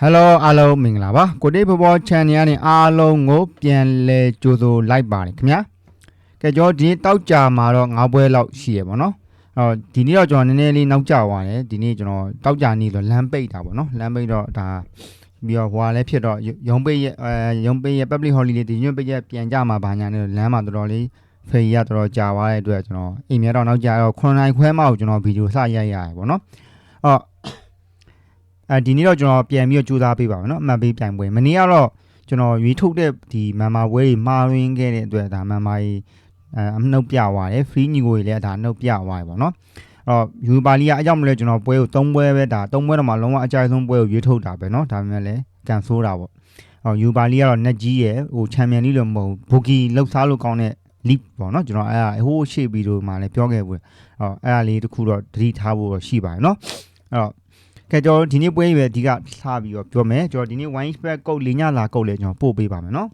ဟယ်လိုအားလုံးမင်္ဂလာပါကိုတိတ်ဘောဘော channel ကနေအားလုံးကိုပြန်လဲကြိုဆိုလိုက်ပါတယ်ခင်ဗျာကဲကျွန်တော်ဒီနေ့တောက်ကြမှာတော့9ပွဲလောက်ရှိရပါတော့အော်ဒီနေ့တော့ကျွန်တော်နည်းနည်းလေးနောက်ကျသွားတယ်ဒီနေ့ကျွန်တော်တောက်ကြနေတော့လမ်းပိတ်တာပေါ့နော်လမ်းပိတ်တော့ဒါပြီးတော့ဟွာလည်းဖြစ်တော့ရုံပိတ်ရအဲရုံပိတ်ရ public holiday ဒီညွန့်ပိတ်ရပြန်ကြမှာဘာညာနဲ့လမ်းမှာတော်တော်လေးဖေးရတော်တော်ကြာသွားတဲ့အတွက်ကျွန်တော်အိမ်မြတော့နောက်ကျတော့9နိုင်ခွဲမှကိုကျွန်တော်ဗီဒီယိုစရိုက်ရတယ်ပေါ့နော်အော် အဲဒီနေ့တော့ကျွန်တော်ပြန်ပြီးတော့ကြိုးစားပေးပါမယ်နော်အမှန်ပေးပြိုင်ပွဲမနေ့ကတော့ကျွန်တော်ရွေးထုတ်တဲ့ဒီမန်မာပွဲတွေမှာရင်းခဲ့တဲ့အတွက်ဒါမန်မာကြီးအနှုတ်ပြသွားတယ် free ညီကိုတွေလည်းဒါနှုတ်ပြသွားတယ်ပေါ့နော်အဲ့တော့ယူပါလီကအကြောင်းမလဲကျွန်တော်ပွဲကို၃ပွဲပဲဒါ၃ပွဲတော့မှလုံးဝအကြိုက်ဆုံးပွဲကိုရွေးထုတ်တာပဲနော်ဒါပေမဲ့လည်းကန်ဆိုးတာပေါ့အော်ယူပါလီကတော့ net ကြီးရဲ့ဟိုချန်ပီယံလိလို့မဟုတ်ဘူဂီလောက်စားလို့ကောင်းတဲ့ league ပေါ့နော်ကျွန်တော်အဲ့ဒါဟိုးရှေ့ပြီးတော့မှလည်းပြောခဲ့ဘူးအော်အဲ့ဒါလေးတခုတော့တတိထားဖို့တော့ရှိပါတယ်နော်အဲ့တော့ ကဲကျွန်တော်ဒီနေ့ပွဲရွယ်အဓိကထားပြီးတော့ပြောမယ်ကျွန်တော်ဒီနေ့ wine spread ကုတ်လညလာကုတ်လဲကျွန်တော်ပို့ပေးပါမယ်နော်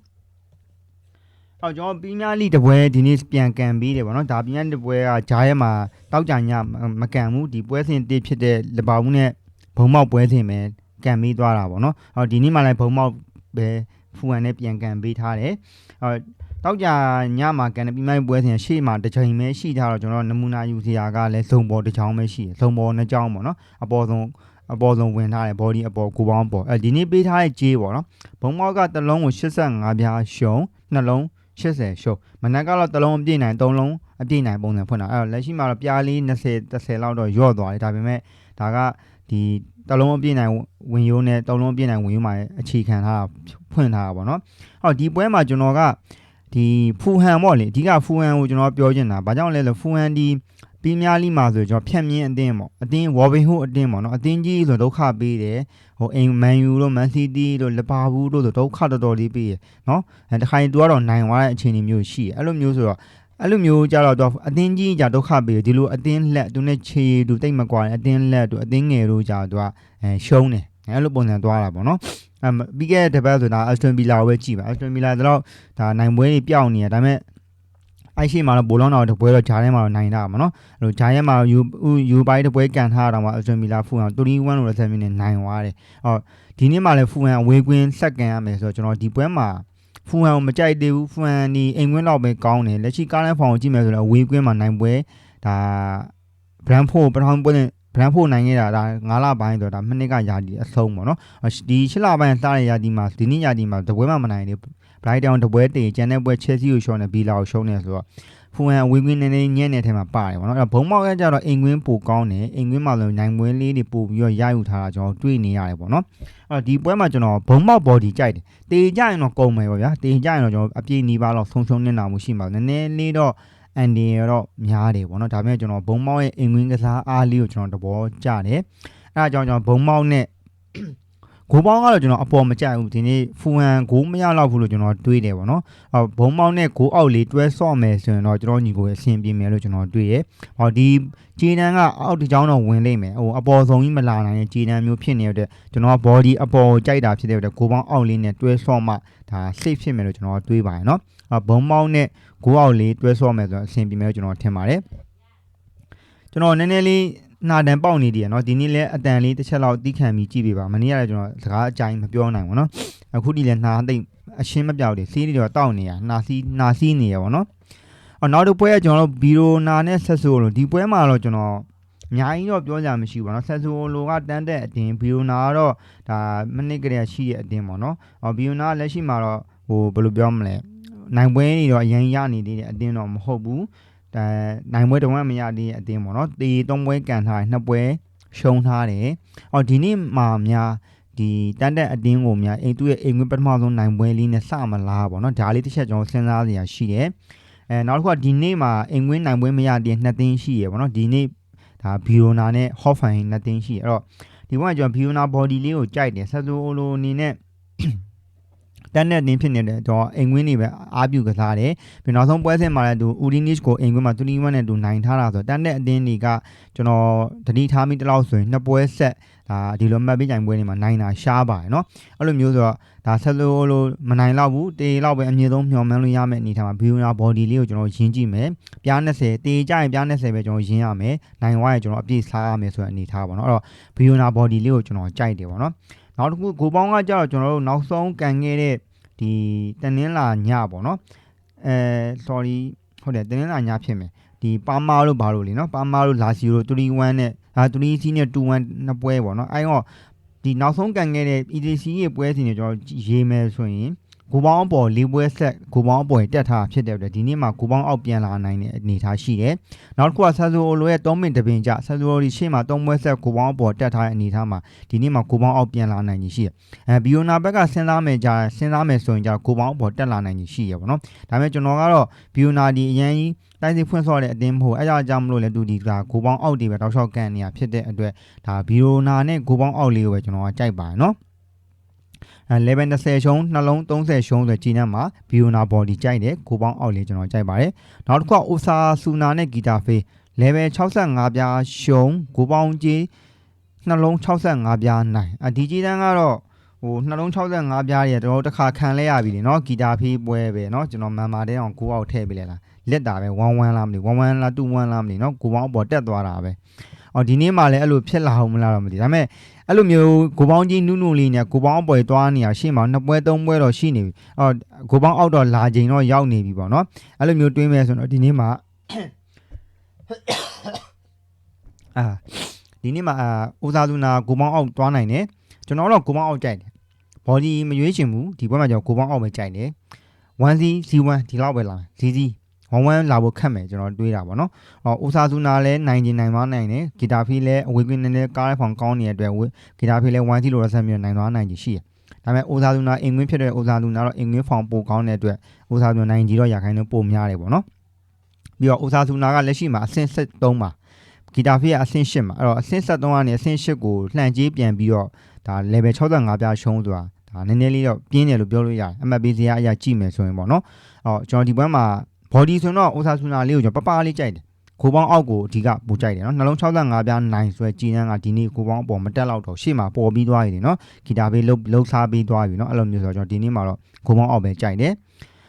အော်ကျွန်တော်ပီးများလိတပွဲဒီနေ့ပြန်ကန်ပေးတယ်ဗောနော်ဒါပီးများတပွဲကဂျားရဲမှာတောက်ကြညမကန်ဘူးဒီပွဲစဉ်တစ်ဖြစ်တဲ့လပောင်းနဲ့ဘုံမောက်ပွဲစဉ်ပဲကန်ပေးသွားတာဗောနော်အော်ဒီနေ့မှလည်းဘုံမောက်ပဲဖူဟန်နဲ့ပြန်ကန်ပေးထားတယ်အော်တောက်ကြညမှာကန်တဲ့ပီးများပွဲစဉ်ရှေ့မှာတစ်ချိန်ပဲရှိထားတော့ကျွန်တော်နမူနာယူစရာကလည်းဇုံပေါ်တစ်ချောင်းပဲရှိတယ်ဇုံပေါ်နှစ်ချောင်းဗောနော်အပေါ်ဆုံး အပေါ်ဆုံးဝင်ထားတယ် body အပေါ်ကိုပေါင်းပေါ်အဲဒီနေ့ပေးထားတဲ့ကြေးပေါ့နော်ဘုံမောက်ကတစ်လုံးကို85ပြားရှုံနှလုံး80ရှုံမနက်ကတော့တစ်လုံးအပြည့်နိုင်3လုံးအပြည့်နိုင်ပုံစံဖွင့်တာအဲ့တော့လက်ရှိမှာတော့ပြားလေး20 30လောက်တော့ရော့သွားတယ်ဒါပေမဲ့ဒါကဒီတစ်လုံးအပြည့်နိုင်ဝင်ရိုးနဲ့တစ်လုံးအပြည့်နိုင်ဝင်ရိုးမှာအခြေခံထားတာဖွင့်ထားတာပေါ့နော်ဟောဒီပွဲမှာကျွန်တော်ကဒီဖူဟန်ပေါ့လေအဓိကဖူဟန်ကိုကျွန်တော်ပြောချင်တာဘာကြောင့်လဲလဲဖူဟန်ဒီ ပီးများလိမှာဆိုကျွန်တော်ဖြတ်မြင်းအတင်းပေါ့အတင်းဝေါ်ဘင်ဟိုအတင်းပေါ့နော်အတင်းကြီးဆိုဒုက္ခပေးတယ်ဟိုအိမ်မန်ယူတို့မန်စီးတီးတို့လီဗာပူးတို့ဆိုဒုက္ခတော်တော်လေးပေးရနော်အဲတခါရင်သူကတော့နိုင်သွားတဲ့အခြေအနေမျိုးရှိတယ်အဲ့လိုမျိုးဆိုတော့အဲ့လိုမျိုးကြတော့သူအတင်းကြီးကြဒုက္ခပေးတယ်ဒီလိုအတင်းလက်သူနဲ့ခြေသူတိတ်မကွာအတင်းလက်သူအတင်းငယ်တို့ကြသူကအဲရှုံးတယ်အဲ့လိုပုံစံသွားတာပေါ့နော်အမပြီးခဲ့တဲ့တပတ်ဆိုတာအက်စတွန်ဗီလာကိုပဲကြည့်ပါအက်စတွန်ဗီလာတော့ဒါနိုင်ပွဲတွေပျောက်နေတယ်ဒါပေမဲ့ အဲ့ရှိမှာတော့ဘိုလောင်းတော်တပွဲတော့ဂျားထဲမှာတော့နိုင်တာပါနော်အဲ့လိုဂျားရဲမှာယူယူပိုင်းတပွဲကန်ထားတာမှာအက်စတွန်ဗီလာဖူအောင်31လို့ဆက်မင်းနဲ့နိုင်သွားတယ်အော်ဒီနေ့မှလည်းဖူဟန်အဝေးကွင်းဆက်ကန်ရမယ်ဆိုတော့ကျွန်တော်ဒီပွဲမှာဖူဟန်ကိုမကြိုက်သေးဘူးဖူဟန်ဒီအိမ်ကွင်းတော့ပဲကောင်းတယ်လက်ရှိကားလန်းဖောင်ကိုကြည့်မယ်ဆိုတော့အဝေးကွင်းမှာနိုင်ပွဲဒါဘရန်ဖို့ပထမပွဲနဲ့ ဘရန်ဖို့နိုင်ခဲ့တာဒါ9လပိုင်းဆိုတော့ဒါမိနစ်ကယာဒီအဆုံးပေါ့နော်ဒီ6လပိုင်းစားတဲ့ယာဒီမှာဒီနေ့ယာဒီမှာတပွဲမှမနိုင်သေးဘူးဘရိုက်တောင်တပွဲတင်ကျန်တဲ့ပွဲချက်စီကိုရှုံးတယ်ဘီလာကိုရှုံးတယ်ဆိုတော့ဖူဟန်ဝင်းကွင်းနေနေညံ့တဲ့ထဲမှာပါတယ်ဗောနော်အဲ့ဘုံမောက်ရကြတော့အိမ်ကွင်းပိုကောင်းတယ်အိမ်ကွင်းမှာလည်းနိုင်ပွဲလေးတွေပို့ပြီးတော့ရယူထားတာကျွန်တော်တွေ့နေရတယ်ဗောနော်အဲ့ဒီပွဲမှာကျွန်တော်ဘုံမောက် body ကြိုက်တယ်တေကြရင်တော့ကုန်မယ်ဗောဗျာတေကြရင်တော့ကျွန်တော်အပြည့်နီးပါးတော့ဆုံးရှုံးနေတာမှုရှိမှာနည်းနည်းလေးတော့ အန်ဒီရောများတယ်ဗောနော်ဒါပေမဲ့ကျွန်တော်ဘုံမောက်ရဲ့အိမ်ကွင်းကစားအားလေးကိုကျွန်တော်တဘောကြတယ်အဲ့ဒါကြောင့်ကျွန်တော်ဘုံမောက်နဲ့ ဂိုးပေါင်းကတော့ကျွန်တော်အပေါ်မကြိုက်ဘူးဒီနေ့ဖူဟန်ဂိုးမရတော့ဘူးလို့ကျွန်တော်တွေးတယ်ပေါ့နော်။အော်ဘုံပေါင်းနဲ့ဂိုးအောက်လေးတွဲဆော့မယ်ဆိုရင်တော့ကျွန်တော်ညီကိုအဆင်ပြေမယ်လို့ကျွန်တော်တွေးရဲ့။ဟောဒီဂျီနန်ကအောက်တစ်ချောင်းတော့ဝင်လိမ့်မယ်။ဟိုအပေါ်ဆုံးကြီးမလာနိုင်တဲ့ဂျီနန်မျိုးဖြစ်နေတဲ့ကျွန်တော်က body အပေါ်ကြိုက်တာဖြစ်တဲ့အတွက်ဂိုးပေါင်းအောက်လေးနဲ့တွဲဆော့မှဒါ safe ဖြစ်မယ်လို့ကျွန်တော်တွေးပါတယ်နော်။အော်ဘုံပေါင်းနဲ့ဂိုးအောက်လေးတွဲဆော့မယ်ဆိုတော့အဆင်ပြေမယ်လို့ကျွန်တော်ထင်ပါတယ်။ကျွန်တော်နည်းနည်းလေး နာတန်ပေါက်နေတည်ရနော်ဒီနေ့လည်းအတန်လေးတစ်ချက်လောက်တီးခံပြီးကြည့်ပြပါမနေ့ကလည်းကျွန်တော်စကားအကြိုင်မပြောနိုင်ဘူးနော်အခုဒီလည်းနာသိမ့်အရှင်းမပြောက်တယ်စီးတွေတော့တောက်နေရနာစီးနာစီးနေရပေါ့နော်အော်နောက်တစ်ပွဲကကျွန်တော်တို့ဘီရိုနာနဲ့ဆက်ဆိုလိုဒီပွဲမှာတော့ကျွန်တော်အများကြီးတော့ပြောကြမရှိဘူးပေါ့နော်ဆက်ဆိုလိုကတန်းတဲ့အတင်ဘီရိုနာကတော့ဒါမိနစ်ကလေးရှိတဲ့အတင်ပေါ့နော်အော်ဘီရိုနာလက်ရှိမှာတော့ဟိုဘယ်လိုပြောမလဲနိုင်ပွဲနေတော့အရင်ရနေသေးတဲ့အတင်းတော့မဟုတ်ဘူး ဒါနိုင်ပွဲတော့မရသေးတဲ့အတင်းပေါ့နော်တေသုံးပွဲကန်ထားတယ်နှစ်ပွဲရှုံးထားတယ်အော်ဒီနေ့မှာများဒီတန်တဲ့အတင်းကိုများအိမ်သူ့ရဲ့အိမ်ဝင်ပထမဆုံးနိုင်ပွဲလေးနဲ့စမလားပေါ့နော်ဒါလေးတစ်ချက်ကျွန်တော်စဉ်းစားစရာရှိတယ်အဲနောက်တစ်ခုကဒီနေ့မှာအိမ်ဝင်နိုင်ပွဲမရတဲ့နှစ်သိန်းရှိရပေါ့နော်ဒီနေ့ဒါဘီယိုနာနဲ့ဟော့ဖိုင်နှစ်သိန်းရှိရအဲ့တော့ဒီဘက်ကကျွန်တော်ဘီယိုနာ body လေးကိုကြိုက်တယ်ဆက်ဆိုလိုအနေနဲ့ တန်းတဲ့နင်းဖြစ်နေတဲ့တော့အိမ်ကွင်းတွေပဲအားပြုကစားတယ်ပြီးနောက်ဆုံးပွဲစဉ်မှာလည်းသူ Udinese ကိုအိမ်ကွင်းမှာ21နဲ့သူနိုင်ထားတာဆိုတော့တန်းတဲ့အတင်းတွေကကျွန်တော်တတိထားမိတလောက်ဆိုရင်နှစ်ပွဲဆက်ဒါဒီလိုမှတ်ပေးကြိုင်ပွဲတွေမှာနိုင်တာရှားပါတယ်เนาะအဲ့လိုမျိုးဆိုတော့ဒါဆက်လို့လို့မနိုင်တော့ဘူးတေလောက်ပဲအမြင့်ဆုံးမျှော်မှန်းလို့ရမယ့်အနေထားမှာ Billionaire body လေးကိုကျွန်တော်ရင်းကြည့်မယ်ပြား20တေကြရင်ပြား20ပဲကျွန်တော်ရင်းရမယ်နိုင်ဝါရင်ကျွန်တော်အပြည့်စားရမယ်ဆိုတဲ့အနေထားပါเนาะအဲ့တော့ Billionaire body လေးကိုကျွန်တော်ကြိုက်တယ်ပေါ့เนาะ နောက်တစ်ခုဂိုပေါင်းကကြတော့ကျွန်တော်တို့နောက်ဆုံးကန်ခဲ့တဲ့ဒီတနင်္လာညပေါ့နော်အဲ sorry ဟုတ်တယ်တနင်္လာညဖြစ်မယ်ဒီပါမာလို့ဘာလို့လीနော်ပါမာလို့လာစီလို့3-1နဲ့အာ3-0နဲ့2-1နှစ်ပွဲပေါ့နော်အဲတော့ဒီနောက်ဆုံးကန်ခဲ့တဲ့ EDC ရဲ့ပွဲစဉ်တွေကျွန်တော်ရေးမယ်ဆိုရင် ကိုပေါင်းအပေါ်၄ပွဲဆက်ကိုပေါင်းအပေါ်တက်ထားဖြစ်တဲ့အတွက်ဒီနေ့မှာကိုပေါင်းအောက်ပြန်လာနိုင်တဲ့အနေအထားရှိတယ်။နောက်တစ်ခုကဆာဇိုလိုရဲ့3မိနစ်တပင်ကြဆာဇိုဒီရှေ့မှာ3ပွဲဆက်ကိုပေါင်းအပေါ်တက်ထားတဲ့အနေအထားမှာဒီနေ့မှာကိုပေါင်းအောက်ပြန်လာနိုင်ကြီးရှိတယ်။အဲဘီယိုနာဘက်ကစဉ်းစားမယ်ကြာစဉ်းစားမယ်ဆိုရင်ကြာကိုပေါင်းအပေါ်တက်လာနိုင်ကြီးရှိရပါတော့။ဒါပေမဲ့ကျွန်တော်ကတော့ဘီယိုနာဒီအရန်ကြီးတိုင်းစီဖွင့်ဆော့တဲ့အတင်းမဟုတ်အဲဒါကြောင့်မလို့လဲသူဒီကကိုပေါင်းအောက်တွေပဲတောက်လျှောက်ကန်နေရဖြစ်တဲ့အတွက်ဒါဘီယိုနာနဲ့ကိုပေါင်းအောက်လေးကိုပဲကျွန်တော်ကကြိုက်ပါတယ်နော်။ အဲ11 20ရှုံးနှလုံး30ရှုံးဆိုကြည်နက်မှာဘီယိုနာဘော်ဒီကြိုက်တယ်ကိုပေါင်းအောက်လေးကျွန်တော်ကြိုက်ပါတယ်နောက်တစ်ခုကအိုဆာဆူနာနဲ့ဂီတာဖေး level 65ပြားရှုံးကိုပေါင်းကြီးနှလုံး65ပြားနိုင်အဒီကြီးတန်းကတော့ဟိုနှလုံး65ပြားတွေတော့တစ်ခါခံလဲရပြီလေเนาะဂီတာဖေးပွဲပဲเนาะကျွန်တော်မန်မာတဲ့အောင်ကိုအောက်ထည့်ပေးလိုက်လားလက်တာပဲ11လားမသိ11လား21လားမသိเนาะကိုပေါင်းအပေါ်တက်သွားတာပဲအော်ဒီနေ့မှလည်းအဲ့လိုဖြစ်လာအောင်မလားတော့မသိဒါပေမဲ့ အဲ့လိုမျိုးကိုပေါင်းကြီးနုနုလေးနဲ့ကိုပေါင်းအပေါ်သွားနေရရှေ့မှာနှစ်ပွဲသုံးပွဲတော့ရှိနေပြီအော်ကိုပေါင်းအောက်တော့လာချိန်တော့ရောက်နေပြီပေါ့နော်အဲ့လိုမျိုးတွေးမယ်ဆိုတော့ဒီနေ့မှအာဒီနေ့မှအာဦးစားသူနာကိုပေါင်းအောက်သွားနိုင်တယ်ကျွန်တော်တော့ကိုပေါင်းအောက်ကြိုက်တယ်ဘော်ဒီမရွေးချင်ဘူးဒီဘက်မှာကျွန်တော်ကိုပေါင်းအောက်ပဲကြိုက်တယ် 1C C1 ဒီလောက်ပဲလာ စီစီ11လာဖို့ခက်မယ်ကျွန်တော်တွေးတာပေါ့နော်။အော်အိုဆာဆူနာလည်းနိုင်ကျင်နိုင်သွားနိုင်တယ်။ဂီတာဖီလည်းအဝေးကွင်းနဲ့ကားတဲ့ဖောင်ကောင်းနေတဲ့အတွက်ဂီတာဖီလည်း1စီလိုရဆက်မျိုးနိုင်သွားနိုင်ချင်ရှိတယ်။ဒါပေမဲ့အိုဆာဆူနာအင်ကွင်းဖြစ်တဲ့အိုဆာဆူနာတော့အင်ကွင်းဖောင်ပိုကောင်းတဲ့အတွက်အိုဆာဆူနာနိုင်ကြီးတော့ရခိုင်နှုန်းပိုများတယ်ပေါ့နော်။ပြီးတော့အိုဆာဆူနာကလက်ရှိမှာအဆင့်73ပါ။ဂီတာဖီကအဆင့်8မှာအဲ့တော့အဆင့်73ကနေအဆင့်8ကိုလှန်ကြေးပြန်ပြီးတော့ဒါ level 65ပြရှုံးဆိုတာဒါနည်းနည်းလေးတော့ပြင်းတယ်လို့ပြောလို့ရတယ်။ MB ဇာအရာကြည့်မယ်ဆိုရင်ပေါ့နော်။အော်ကျွန်တော်ဒီဘက်မှာ body ဆိုတော့ Osasuna လေးကိုကျွန်တော်ပပလေးကြိုက်တယ်ခိုးပေါင်းအောက်ကိုအဓိကပူကြိုက်တယ်နော်နှလုံး65ပြားနိုင်ဆွဲကြည်နန်းကဒီနေ့ကိုပေါင်းအပေါ်မတက်တော့တော့ရှေ့မှာပေါ်ပြီးသွားပြီနော်ဂီတာဘေးလှုပ်လှုပ်စားပြီးသွားပြီနော်အဲ့လိုမျိုးဆိုတော့ကျွန်တော်ဒီနေ့မှာတော့ကိုပေါင်းအောက်ပဲကြိုက်တယ်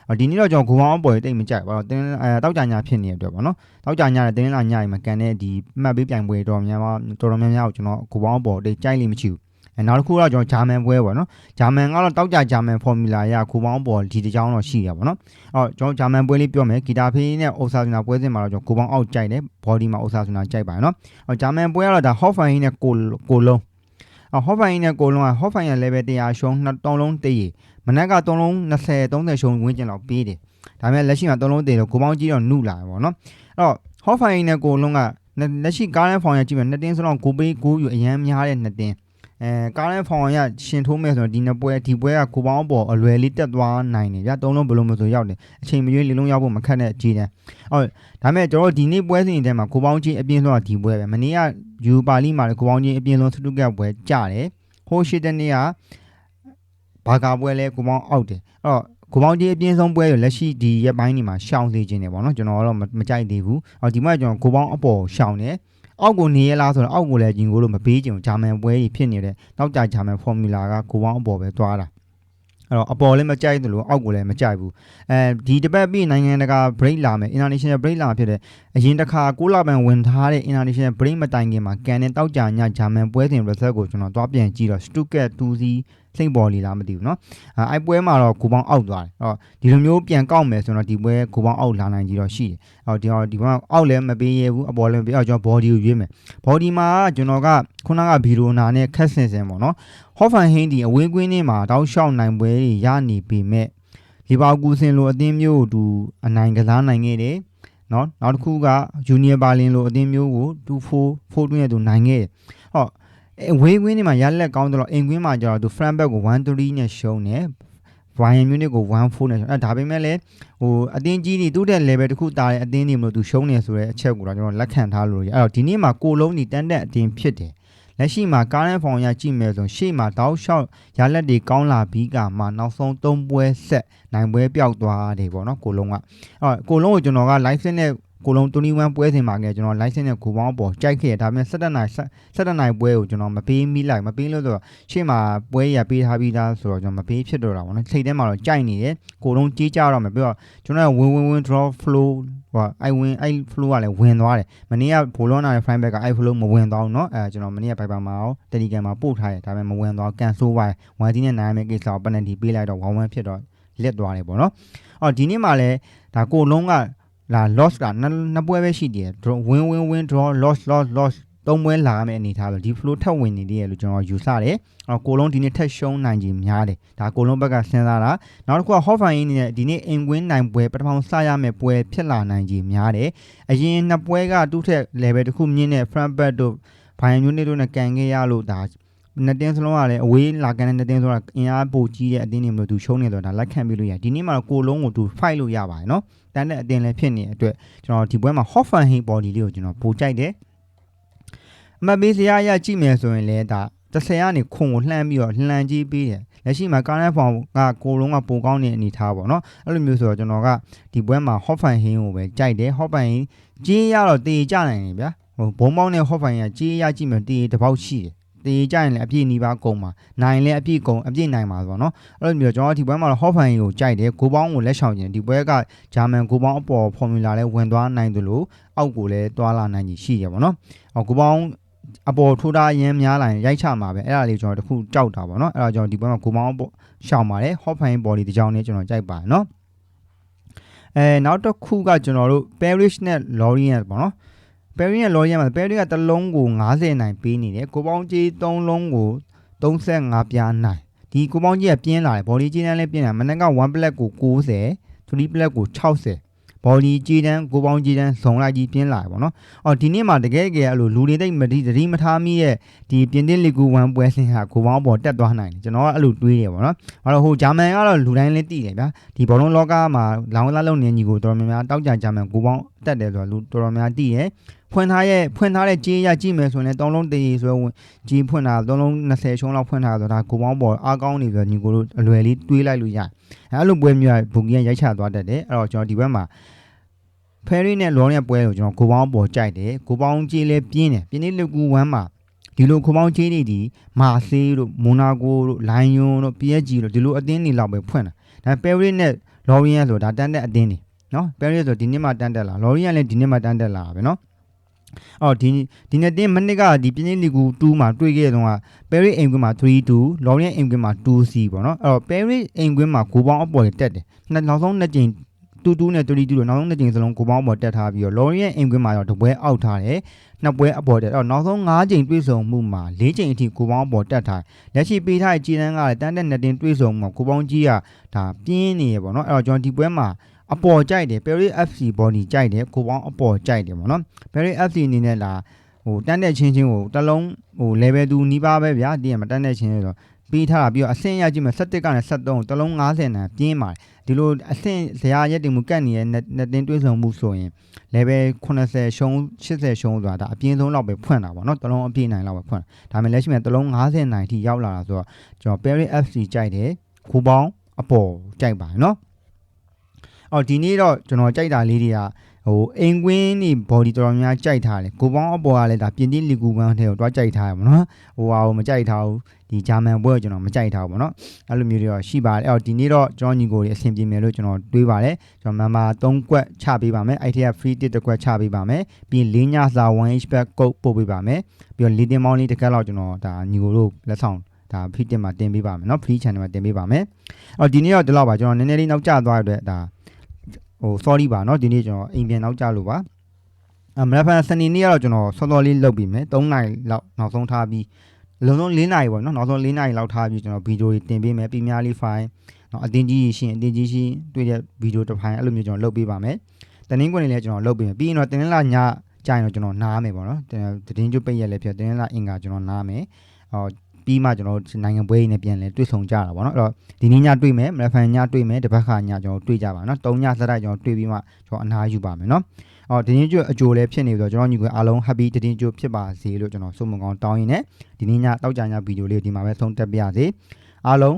အော်ဒီနေ့တော့ကျွန်တော်ကိုပေါင်းအောက်ပေါ်တိတ်မကြိုက်ပါတော့တင်းအဲတောက်ကြညာဖြစ်နေတဲ့အတွက်ပေါ့နော်တောက်ကြညာနဲ့တင်းလာညရင်မကန်တဲ့ဒီမှတ်ပေးပြိုင်ပွဲတော်များများတော်တော်များများကိုကျွန်တော်ကိုပေါင်းအောက်ပေါ်တိတ်ကြိုက်လိမ့်မရှိဘူးအဲ နောက်တစ်ခုတော့ကျွန်တော်ဂျာမန်ပွဲပေါ့နော်ဂျာမန်ကတော့တောက်ကြဂျာမန်ဖော်မူလာရခိုးပေါင်းပေါ်ဒီတစ်ကြောင်းတော့ရှိရပါတော့အော်ကျွန်တော်ဂျာမန်ပွဲလေးပြောမယ်ဂီတာဖေးနဲ့အိုဆာဆူနာပွဲစဉ်မှာတော့ကျွန်တော်ကိုပေါင်းအောက်ကြိုက်တယ်ဘော်ဒီမှာအိုဆာဆူနာကြိုက်ပါနော်အော်ဂျာမန်ပွဲကတော့ဒါဟော့ဖိုင်နဲ့ကိုကိုလုံးအော်ဟော့ဖိုင်နဲ့ကိုလုံးကဟော့ဖိုင်ရဲ့ level 100ရှုံးနှစ်သုံးလုံးတည်ရမနက်က3လုံး20 30ရှုံးဝန်းကျင်လောက်ပေးတယ်ဒါပေမဲ့လက်ရှိမှာ3လုံးတည်တော့ကိုပေါင်းကြီးတော့နှုလာတယ်ပေါ့နော်အဲ့တော့ဟော့ဖိုင်နဲ့ကိုလုံးကလက်ရှိကားနဲ့ဖောင်ရကြည့်မယ်နှစ်တင်းဆိုတော့ကိုပေးကိုယူအရန်များတဲ့နှစ်တင်း အဲကားနဲ့ဖောင်ရရှင်ထိုးမယ်ဆိုတော့ဒီနှစ်ပွဲဒီပွဲကကိုပေါင်းပေါ်အလွယ်လေးတက်သွားနိုင်တယ်ဗျာသုံးလုံးဘယ်လိုမှဆိုရောက်တယ်အချိန်မရွေးလေးလုံးရောက်ဖို့မခက်တဲ့အခြေတန်းဟုတ်ဒါပေမဲ့ကျွန်တော်ဒီနေ့ပွဲစဉ်ထဲမှာကိုပေါင်းချင်းအပြင်းဆုံးကဒီပွဲပဲမနေ့ကယူပါလီမှာလည်းကိုပေါင်းချင်းအပြင်းဆုံးစတုကပ်ပွဲကြတယ်ဟိုရှိတဲ့နေ့ကဘာကာပွဲလဲကိုပေါင်းအောက်တယ်အဲ့တော့ကိုပေါင်းကြီးအပြင်းဆုံးပွဲရလက်ရှိဒီရက်ပိုင်းဒီမှာရှောင်းစေခြင်းတယ်ပေါ့နော်ကျွန်တော်ကတော့မကြိုက်သေးဘူးအော်ဒီမှာကျွန်တော်ကိုပေါင်းအပေါ်ရှောင်းတယ် အောက်ကိုနေရလားဆိုတော့အောက်ကိုလည်းဂျင်ကိုလို့မပေးချင်ဘူးဂျာမန်ပွဲကြီးဖြစ်နေတဲ့နောက်ကြဂျာမန်ဖော်မူလာကကိုပေါင်းအပေါ်ပဲသွားတာအဲ့တော့အပေါ်လည်းမကြိုက်တယ်လို့အောက်ကိုလည်းမကြိုက်ဘူးအဲဒီတစ်ပတ်ပြီးနိုင်ငံတကာ break လာမယ် international break လာဖြစ်တဲ့အရင်တစ်ခါ6လပန်ဝင်ထားတဲ့ international break မတိုင်ခင်မှာကန်တဲ့တောက်ကြညဂျာမန်ပွဲစဉ် result ကိုကျွန်တော်သွားပြန်ကြည့်တော့ Stuttgart 2 စီစိတ်ပေါ်လီလားမသိဘူးเนาะအဲအိုက်ပွဲမှာတော့ကိုပေါင်းအောက်သွားတယ်အော်ဒီလိုမျိုးပြန်ကောက်မယ်ဆိုတော့ဒီပွဲကိုပေါင်းအောက်လာနိုင်ကြီးတော့ရှိတယ်အော်ဒီတော့ဒီဘက်အောက်လည်းမပေးရဘူးအပေါ်လည်းမပေးအောင်ကျွန်တော် body ကိုရွေးမယ် body မှာကျွန်တော်ကခုနကဗီရိုနာနဲ့ခက်ဆင်ဆင်ပေါ့နော်ဟော့ဖန်ဟင်းဒီအဝေးကွင်းနဲ့မှာတောက်လျှောက်နိုင်ပွဲတွေရနေပေမဲ့လီဗာပူးဆင်လိုအသင်းမျိုးကိုသူအနိုင်ကစားနိုင်ခဲ့တယ်နော်နောက်တစ်ခုကဂျူနီယာဘာလင်လိုအသင်းမျိုးကို2-4 4တွင်းနဲ့သူနိုင်ခဲ့တယ်ဟောအ ဝေးကွင်းတွေမှာရလက်ကောင်းတော့အိမ်ကွင်းမှာကျတော့သူ front back ကို1-3နဲ့ရှုံးတယ်ဘိုင်ယန်မြူနစ်ကို1-4နဲ့အဲဒါပေမဲ့လည်းဟိုအတင်းကြီးတွေတူးတဲ့ level တစ်ခုတာတဲ့အတင်းတွေမလို့သူရှုံးနေဆိုတဲ့အချက်ကိုတော့ကျွန်တော်လက်ခံထားလို့ရအဲ့တော့ဒီနေ့မှာကိုလုံးဒီတန်းတဲ့အတင်းဖြစ်တယ်လက်ရှိမှာကားနဲ့ဖောင်ရကြည့်မယ်ဆိုရှေ့မှာတောက်လျှောက်ရလက်တွေကောင်းလာပြီးကမှနောက်ဆုံး၃ပွဲဆက်နိုင်ပွဲပျောက်သွားတယ်ပေါ့နော်ကိုလုံးကအဲ့ကိုလုံးကိုကျွန်တော်က license နဲ့ ကိုလုံး21ပွဲစဉ်မှာကကျွန်တော် license နဲ့ကိုပေါင်းပေါ်ကြိုက်ခဲ့ဒါပေမဲ့17နိုင်17နိုင်ပွဲကိုကျွန်တော်မပေးမိလိုက်မပေးလို့ဆိုတော့ရှေ့မှာပွဲရပေးထားပြီးသားဆိုတော့ကျွန်တော်မပေးဖြစ်တော့တာပေါ့နော်ထိတ်ထဲမှာတော့ကြိုက်နေတယ်ကိုလုံးကြီးကြတော့မယ်ပြီးတော့ကျွန်တော်ဝင်းဝင်းဝင်း draw flow ဟိုအိုင်ဝင်အိုင် flow ကလည်းဝင်သွားတယ်မနေ့ကဘောလုံးနာရဲ့ fine back ကအိုင် flow မဝင်သွားဘူးเนาะအဲကျွန်တော်မနေ့က Viber မှာရော Telegram မှာပို့ထားတယ်ဒါပေမဲ့မဝင်သွားကန်ဆိုးသွားတယ်ဝိုင်းတီးနဲ့နိုင်ရမယ့်ကိစ္စကို penalty ပေးလိုက်တော့1-1ဖြစ်တော့လက်သွားတယ်ပေါ့နော်အော်ဒီနေ့မှာလည်းဒါကိုလုံးက လာ loss ကနှစ်နှစ်ပွဲပဲရှိတယ် draw win win win draw loss loss loss သုံးပွဲလာရမယ့်အနေထားပဲဒီ flow ထက်ဝင်နေသေးတယ်လို့ကျွန်တော်ယူဆတယ်အော်ကိုလုံးဒီနေ့ထက်ရှုံးနိုင်ခြင်းများတယ်ဒါကိုလုံးဘက်ကစဉ်းစားတာနောက်တစ်ခုက hot fire နေနဲ့ဒီနေ့အင်ကွင်းနိုင်ပွဲပထမစရမယ့်ပွဲဖြစ်လာနိုင်ခြင်းများတယ်အရင်နှစ်ပွဲကတူးထက် level တစ်ခုမြင့်တဲ့ front back တို့ဘိုင်ယွန်းနေတို့နဲ့ကန်ခဲ့ရလို့ဒါ နှစ်တင်းစလုံးကလည်းအဝေးလာကန်တဲ့နှစ်တင်းဆိုတာအင်အားပိုကြီးတဲ့အတင်းတွေမျိုးသူရှုံးနေတော့ဒါလက်ခံပြီးလို့ရဒီနေ့မှာတော့ကိုလုံးကိုသူ fight လို့ရပါတယ်နော်တန်းတဲ့အတင်းလည်းဖြစ်နေတဲ့အတွက်ကျွန်တော်ဒီပွဲမှာ hot fan hate body လေးကိုကျွန်တော်ပိုကြိုက်တယ်အမှတ်ပေးစရာအရကြည့်မယ်ဆိုရင်လည်းဒါ30ကနေခွန်ကိုလှမ်းပြီးတော့လှမ်းကြည့်ပေးတယ်လက်ရှိမှာကားနဲ့ဖောင်ကကိုလုံးကပိုကောင်းတဲ့အနေထားပေါ့နော်အဲ့လိုမျိုးဆိုတော့ကျွန်တော်ကဒီပွဲမှာ hot fan hate ကိုပဲကြိုက်တယ် hot fan ကြီးရတော့တေကြနိုင်တယ်ဗျာဟိုဘုံပေါင်းနဲ့ hot fan ကကြီးရကြည့်မယ်တေတစ်ပေါက်ရှိတယ် တရေကြရင်လည်းအပြည့်နီးပါးကုန်ပါနိုင်လည်းအပြည့်ကုန်အပြည့်နိုင်ပါဆိုတော့နော်အဲ့လိုမျိုးကျွန်တော်ဒီပွဲမှာတော့ Hoffman ကိုကြိုက်တယ်ဂိုးပေါင်းကိုလက်ဆောင်ခြင်းဒီပွဲကဂျာမန်ဂိုးပေါင်းအပေါ် formula လဲဝင်သွားနိုင်သလိုအောက်ကိုလည်းတွာလာနိုင်ကြီးရှိရပါတော့နော်ဂိုးပေါင်းအပေါ်ထိုးတာရင်းများလာရင်ရိုက်ချမှာပဲအဲ့ဒါလေးကျွန်တော်တခုကြောက်တာပေါ့နော်အဲ့ဒါကြောင့်ဒီပွဲမှာဂိုးပေါင်းရှောင်ပါတယ် Hoffman body ဒီကြောင်နဲ့ကျွန်တော်ကြိုက်ပါတယ်နော်အဲနောက်တစ်ခုကကျွန်တော်တို့ Parish နဲ့ Lorient ပေါ့နော် ပဲရင်းရဲ့လောရမှာပဲရင်းကတစ်လုံးကို90နိုင်ပေးနေတယ်ကိုပေါင်းကြီး3လုံးကို35ပြားနိုင်ဒီကိုပေါင်းကြီးကပြင်းလာတယ်ဘော်လီကြီးတန်းလည်းပြင်းလာမနေ့က1 black ကို90 3 black ကို60ဘော်လီကြီးတန်းကိုပေါင်းကြီးတန်းဇုံလိုက်ကြီးပြင်းလာတယ်ပေါ့နော်အော်ဒီနေ့မှာတကယ်ကယ်အဲ့လိုလူတွေတိတ်မတိသတိမထားမိရဲ့ဒီပြင်သစ်လီကူ1ပွဲစဉ်ဟာကိုပေါင်းပေါ်တက်သွားနိုင်တယ်ကျွန်တော်ကအဲ့လိုတွေးတယ်ပေါ့နော်အဲ့တော့ဟိုဂျာမန်ကတော့လူတိုင်းလည်းသိတယ်ဗျာဒီဘောလုံးလောကမှာလောင်လာလုံးနေညီကိုတော်တော်များများတောက်ကြဂျာမန်ကိုပေါင်းတက်တယ်ဆိုတော့လူတော်တော်များသိတယ် ဖွင့်ထားရဲ့ဖွင့်ထားတဲ့ကြေးရကြည့်မယ်ဆိုရင်လည်း3လုံးတည်ဆိုဝင်ကြီးဖွင့်တာ3လုံး20ရှုံးလောက်ဖွင့်ထားဆိုတာကိုပေါင်းပေါ်အားကောင်းနေဆိုညီကိုတို့အလွယ်လေးတွေးလိုက်လို့ရအဲ့လိုပွဲမျိုးကဘူကီယန်ရိုက်ချသွားတတ်တယ်အဲ့တော့ကျွန်တော်ဒီဘက်မှာဖယ်ရီနဲ့လောရဲ့ပွဲကိုကျွန်တော်ကိုပေါင်းပေါ်ကြိုက်တယ်ကိုပေါင်းကြီးလဲပြင်းတယ်ပြင်းနေလူကူ1မှာဒီလိုကိုပေါင်းကြီးတွေဒီမာဆေးတို့မိုနာကိုတို့လိုင်ယွန်တို့ PSG တို့ဒီလိုအသင်းတွေလောက်ပဲဖွင့်တာဒါဖယ်ရီနဲ့လောရီယန်ဆိုတာတန်းတဲ့အသင်းတွေနော်ဖယ်ရီဆိုဒီနေ့မှတန်းတက်လာလောရီယန်လည်းဒီနေ့မှတန်းတက်လာပဲနော် အော်ဒီဒီနေ့တင်းမနစ်ကဒီပြင်းပြင်းလီကူ2မှာတွေ့ခဲ့တဲ့တုန်းက Perry အိမ်ကွင်းမှာ3-2 Lorient အိမ်ကွင်းမှာ 2-C ပေါ့နော်အဲ့တော့ Perry အိမ်ကွင်းမှာဂိုးပေါင်းအပေါ်တက်တယ်နှစ်နောက်ဆုံးနှစ်ကြိမ်2-2နဲ့3-2လို့နောက်ဆုံးနှစ်ကြိမ်စလုံးဂိုးပေါင်းအပေါ်တက်ထားပြီးတော့ Lorient အိမ်ကွင်းမှာတော့တပွဲအောက်ထားတယ်နှစ်ပွဲအပေါ်တက်အဲ့တော့နောက်ဆုံး5ကြိမ်တွေ့ဆုံမှုမှာ4ကြိမ်အထိဂိုးပေါင်းအပေါ်တက်ထားလက်ရှိပေးထားတဲ့ကြီးတန်းကလည်းတန်းတဲ့နှစ်တင်တွေ့ဆုံမှုမှာဂိုးပေါင်းကြီးကဒါပြင်းနေရပေါ့နော်အဲ့တော့ကျွန်တော်ဒီပွဲမှာ အပေါ်ကြိုက်တယ် Perry FC body ကြိုက်တယ်ကိုပေါင်းအပေါ်ကြိုက်တယ်ပေါ့နော် Perry FC အနေနဲ့လာဟိုတန်းတဲ့ချင်းချင်းကိုတစ်လုံးဟို level 2နီးပါးပဲဗျာတည်ရမတန်းတဲ့ချင်းဆိုတော့ပေးထားတာပြီးတော့အဆင့်ရကြည့်မယ်17ကနေ73တစ်လုံး90နံပြင်းပါတယ်ဒီလိုအဆင့်ဇရာရက်တင်မှုကတ်နေတဲ့နှစ်တင်းတွဲဆုံမှုဆိုရင် level 80ရှုံး80ရှုံးဆိုတာဒါအပြင်းဆုံးလောက်ပဲဖွင့်တာပေါ့နော်တစ်လုံးအပြည့်နိုင်လောက်ပဲဖွင့်ဒါပေမဲ့လက်ရှိမှာတစ်လုံး90နိုင်ထိရောက်လာတာဆိုတော့ကျွန်တော် Perry FC ကြိုက်တယ်ခိုးပေါင်းအပေါ်ကြိုက်ပါတယ်နော် အော်ဒီနေ့တော့ကျွန်တော်ကြိုက်တာလေးတွေကဟိုအိမ်ကွင်းနေ body တော်တော်များကြိုက်ထားတယ်ကိုပေါင်းအပေါ်ကလည်းဒါပြင်သစ်လီကူပန်းထဲကိုတွားကြိုက်ထားရပါတော့ဟိုဟာကိုမကြိုက်ထားဘူးဒီဂျာမန်ဘွဲကိုကျွန်တော်မကြိုက်ထားဘူးပေါ့နော်အဲ့လိုမျိုးတွေတော့ရှိပါတယ်အဲ့တော့ဒီနေ့တော့ကျွန်တော်ညီကိုတွေအဆင်ပြေမယ်လို့ကျွန်တော်တွေးပါတယ်ကျွန်တော်မမ3ကွက်ချပေးပါမယ်အဲ့ထက် free တစ်ကွက်ချပေးပါမယ်ပြီးရင်၄ညစာ 1h back ကုတ်ပို့ပေးပါမယ်ပြီးတော့၄တင်ပေါင်းလေးတစ်ကက်လောက်ကျွန်တော်ဒါညီကိုတို့လက်ဆောင်ဒါ free တင်မှာတင်ပေးပါမယ်နော် free channel မှာတင်ပေးပါမယ်အဲ့တော့ဒီနေ့တော့ဒီလောက်ပါကျွန်တော်နည်းနည်းလေးနောက်ကျသွားရတဲ့အတွက်ဒါ ဟို sorry ပါเนาะဒီနေ့ကျွန်တော်အိမ်ပြန်နောက်ကျလို့ပါအမရဖန်စနေနေ့ကတော့ကျွန်တော်စောစောလေးလုပ်ပြီးမယ်3နိုင်လောက်နောက်ဆုံးထားပြီးလုံဆုံး4နိုင်ပေါ့เนาะနောက်ဆုံး4နိုင်လောက်ထားပြီးကျွန်တော်ဗီဒီယိုတွေတင်ပေးမယ်ပြများလေး file เนาะအတင်းကြီးရှင်အတင်းကြီးရှင်တွေ့တဲ့ဗီဒီယိုတစ်ဖိုင်အဲ့လိုမျိုးကျွန်တော်လုပ်ပေးပါမယ်တနင်္ဂနွေလည်းကျွန်တော်လုပ်ပေးမယ်ပြီးရင်တော့တနင်္လာညကြရင်တော့ကျွန်တော်နားမယ်ပေါ့နော်တတင်းကျွပိတ်ရက်လည်းဖြစ်တနင်္လာအင်္ဂါကျွန်တော်နားမယ်ဟော ပြီးမှကျွန်တော်နိုင်ငံပွဲနေပြန်လဲတွေ့ဆုံကြတာပေါ့နော်အဲ့တော့ဒီနေ့ညတွေ့မယ်မနက်ဖြန်ညတွေ့မယ်တပတ်ခါညကျွန်တော်တွေ့ကြပါနော်၃ညစတိုက်ကျွန်တော်တွေ့ပြီးမှကျွန်တော်အနားယူပါမယ်နော်အော်ဒီနေ့ကျွအကြိုလည်းဖြစ်နေပြီးတော့ကျွန်တော်ညီကိုအားလုံး happy တည်ကြိုဖြစ်ပါစေလို့ကျွန်တော်ဆုမွန်ကောင်းတောင်းရင်းနဲ့ဒီနေ့ညတောက်ကြညဗီဒီယိုလေးဒီမှာပဲဆုံးတက်ပြရစေအားလုံး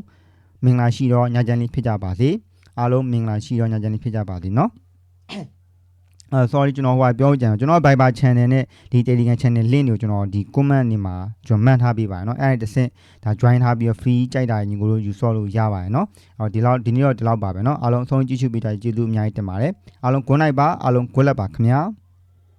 မင်္ဂလာရှိတော့ညချမ်းလေးဖြစ်ကြပါစေအားလုံးမင်္ဂလာရှိတော့ညချမ်းလေးဖြစ်ကြပါစေနော်အဲ sorry ကျွန်တော်ဟိုပြောကြံကျွန်တော် Viber channel နဲ့ဒီ Telegram channel link တွေကိုကျွန်တော်ဒီ comment နေမှာကျွန်တော်မှတ်ထားပေးပါရနော်အဲ့ဒါတစ်ဆင့်ဒါ join ထားပြီး free ကြိုက်တာညီကိုတို့ use လို့ရပါတယ်နော်အော်ဒီလောက်ဒီနေ့တော့ဒီလောက်ပါပဲနော်အားလုံးအဆုံးကြည့်ရှုပေးတာကျေးဇူးအများကြီးတင်ပါတယ်အားလုံး good night ပါအားလုံး good luck ပါခင်ဗျာ